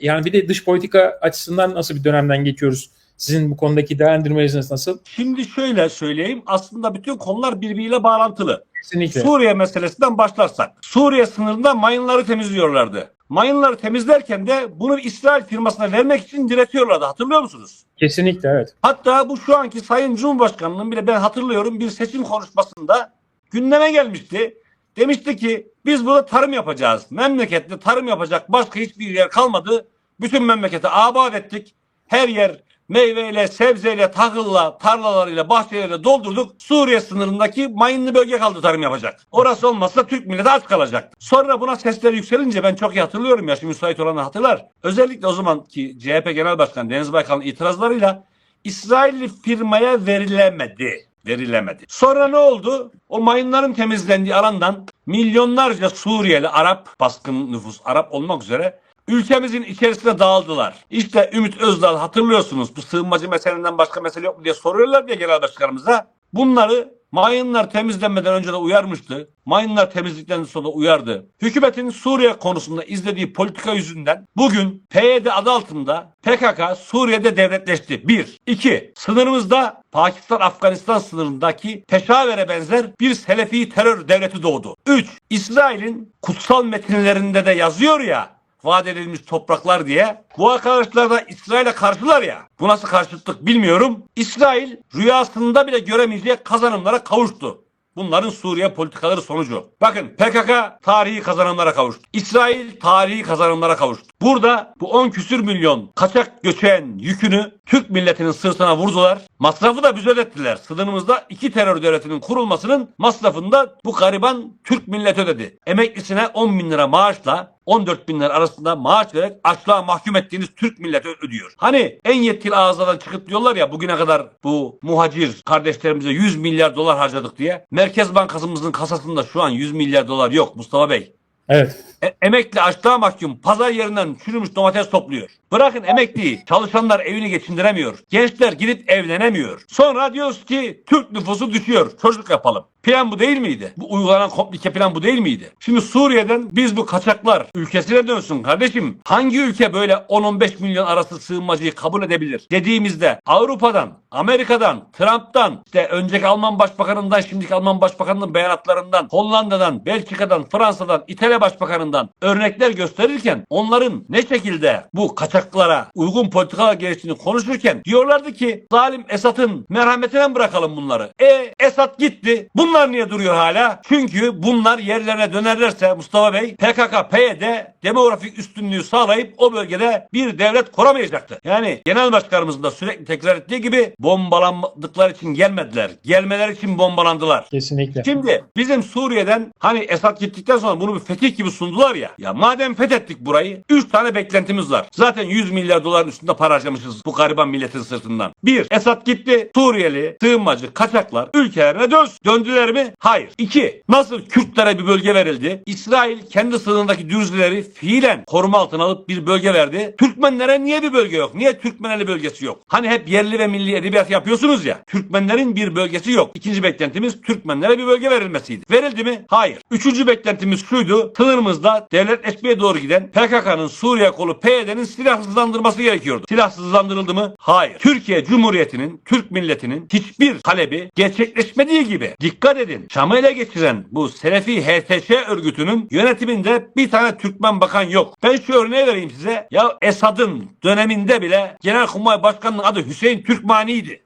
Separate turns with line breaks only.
Yani bir de dış politika açısından nasıl bir dönemden geçiyoruz? Sizin bu konudaki değerlendirmeleriniz nasıl?
Şimdi şöyle söyleyeyim. Aslında bütün konular birbiriyle bağlantılı.
Kesinlikle.
Suriye meselesinden başlarsak. Suriye sınırında mayınları temizliyorlardı. Mayınları temizlerken de bunu İsrail firmasına vermek için diretiyorlardı. Hatırlıyor musunuz?
Kesinlikle evet.
Hatta bu şu anki Sayın Cumhurbaşkanı'nın bile ben hatırlıyorum bir seçim konuşmasında gündeme gelmişti. Demişti ki biz burada tarım yapacağız. Memlekette tarım yapacak başka hiçbir yer kalmadı. Bütün memleketi abat ettik. Her yer meyveyle, sebzeyle, tahılla, tarlalarıyla, bahçeleriyle doldurduk. Suriye sınırındaki mayınlı bölge kaldı tarım yapacak. Orası olmazsa Türk milleti aç kalacak. Sonra buna sesler yükselince ben çok iyi hatırlıyorum ya şimdi müsait olanı hatırlar. Özellikle o zamanki CHP Genel Başkanı Deniz Baykal'ın itirazlarıyla İsrailli firmaya verilemedi. Verilemedi. Sonra ne oldu? O mayınların temizlendiği alandan milyonlarca Suriyeli Arap, baskın nüfus Arap olmak üzere ülkemizin içerisine dağıldılar. İşte Ümit Özdağ hatırlıyorsunuz bu sığınmacı meselenden başka mesele yok mu diye soruyorlar diye genel başkanımıza. Bunları mayınlar temizlenmeden önce de uyarmıştı. Mayınlar temizlikten sonra uyardı. Hükümetin Suriye konusunda izlediği politika yüzünden bugün PYD adı altında PKK Suriye'de devletleşti. 1. 2. Sınırımızda Pakistan-Afganistan sınırındaki Peşaver'e benzer bir Selefi terör devleti doğdu. 3. İsrail'in kutsal metinlerinde de yazıyor ya vaat edilmiş topraklar diye. Bu arkadaşlar da İsrail'e karşılar ya. Bu nasıl karşıtlık bilmiyorum. İsrail rüyasında bile göremeyeceği kazanımlara kavuştu. Bunların Suriye politikaları sonucu. Bakın PKK tarihi kazanımlara kavuştu. İsrail tarihi kazanımlara kavuştu. Burada bu 10 küsür milyon kaçak göçeğin yükünü Türk milletinin sırtına vurdular. Masrafı da biz ödettiler. Sınırımızda iki terör devletinin kurulmasının masrafını da bu gariban Türk milleti ödedi. Emeklisine 10 bin lira maaşla 14 bin lira arasında maaş vererek açlığa mahkum ettiğiniz Türk milleti ödüyor. Hani en yetkili ağızlardan çıkıp diyorlar ya bugüne kadar bu muhacir kardeşlerimize 100 milyar dolar harcadık diye. Merkez Bankamızın kasasında şu an 100 milyar dolar yok Mustafa Bey.
Evet.
E- emekli açlığa mahkum pazar yerinden çürümüş domates topluyor. Bırakın emekliyi çalışanlar evini geçindiremiyor. Gençler gidip evlenemiyor. Sonra diyoruz ki Türk nüfusu düşüyor. Çocuk yapalım. Plan bu değil miydi? Bu uygulanan komplike plan bu değil miydi? Şimdi Suriye'den biz bu kaçaklar ülkesine dönsün kardeşim. Hangi ülke böyle 10-15 milyon arası sığınmacıyı kabul edebilir? Dediğimizde Avrupa'dan, Amerika'dan, Trump'tan, işte önceki Alman Başbakanından, şimdiki Alman Başbakanının beyanatlarından, Hollanda'dan, Belçika'dan, Fransa'dan, İtalya Başbakanından örnekler gösterirken onların ne şekilde bu kaçaklara uygun politikalar geliştiğini konuşurken diyorlardı ki zalim Esad'ın merhametine bırakalım bunları? E Esad gitti. Bunlar niye duruyor hala? Çünkü bunlar yerlerine dönerlerse Mustafa Bey PKK, PYD demografik üstünlüğü sağlayıp o bölgede bir devlet kuramayacaktı. Yani genel başkanımızın da sürekli tekrar ettiği gibi bombalandıkları için gelmediler. Gelmeler için bombalandılar.
Kesinlikle.
Şimdi bizim Suriye'den hani Esad gittikten sonra bunu bir fetih gibi sundular ya. Ya madem fethettik burayı 3 tane beklentimiz var. Zaten 100 milyar doların üstünde para harcamışız bu gariban milletin sırtından. 1. Esad gitti. Suriyeli, sığınmacı, kaçaklar ülkelerine dönsün. Döndüler mi? Hayır. 2. Nasıl Kürtlere bir bölge verildi? İsrail kendi sınırındaki Dürzileri fiilen koruma altına alıp bir bölge verdi. Türkmenlere niye bir bölge yok? Niye Türkmeneli bölgesi yok? Hani hep yerli ve milli edebiyat yapıyorsunuz ya. Türkmenlerin bir bölgesi yok. İkinci beklentimiz Türkmenlere bir bölge verilmesiydi. Verildi mi? Hayır. Üçüncü beklentimiz şuydu. Sınırımızda devletleşmeye doğru giden PKK'nın Suriye kolu PYD'nin silahsızlandırması gerekiyordu. Silahsızlandırıldı mı? Hayır. Türkiye Cumhuriyeti'nin, Türk milletinin hiçbir talebi gerçekleşmediği gibi dikkat edin. Şam'ı ele geçiren bu Selefi HTŞ örgütünün yönetiminde bir tane Türkmen bakan yok. Ben şu örneği vereyim size. Ya Esad'ın döneminde bile Genelkurmay Başkanı'nın adı Hüseyin Türkmani'ydi.